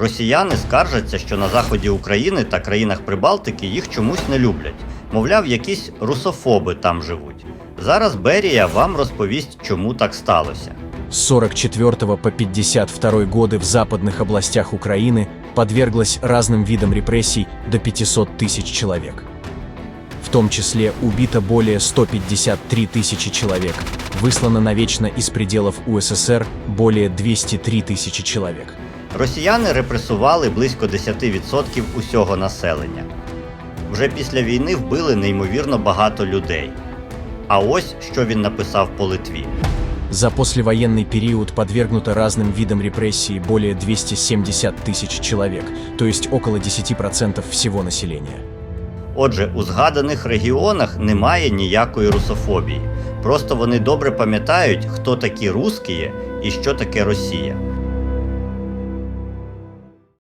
Росіяни скаржаться, що на заході України та країнах Прибалтики їх чомусь не люблять. Мовляв, якісь русофоби там живуть. Зараз Берія вам розповість, чому так сталося. С 44 по 52 годы в западных областях Украины подверглось разным видам репрессий до 500 тысяч человек. В том числе убито более 153 тысячи человек, выслано навечно из пределов УССР более 203 тысячи человек. Росіяни репресували близько 10% усього населення. Вже після війни вбили неймовірно багато людей. А ось що він написав по Литві. За послевоенный период подвергнуто разным видам репрессий более 270 тысяч человек, то есть около 10% всего населения. Отже, у згаданих регіонах немає ніякої русофобії. Просто вони добре пам'ятають, хто такі русські і що таке Росія.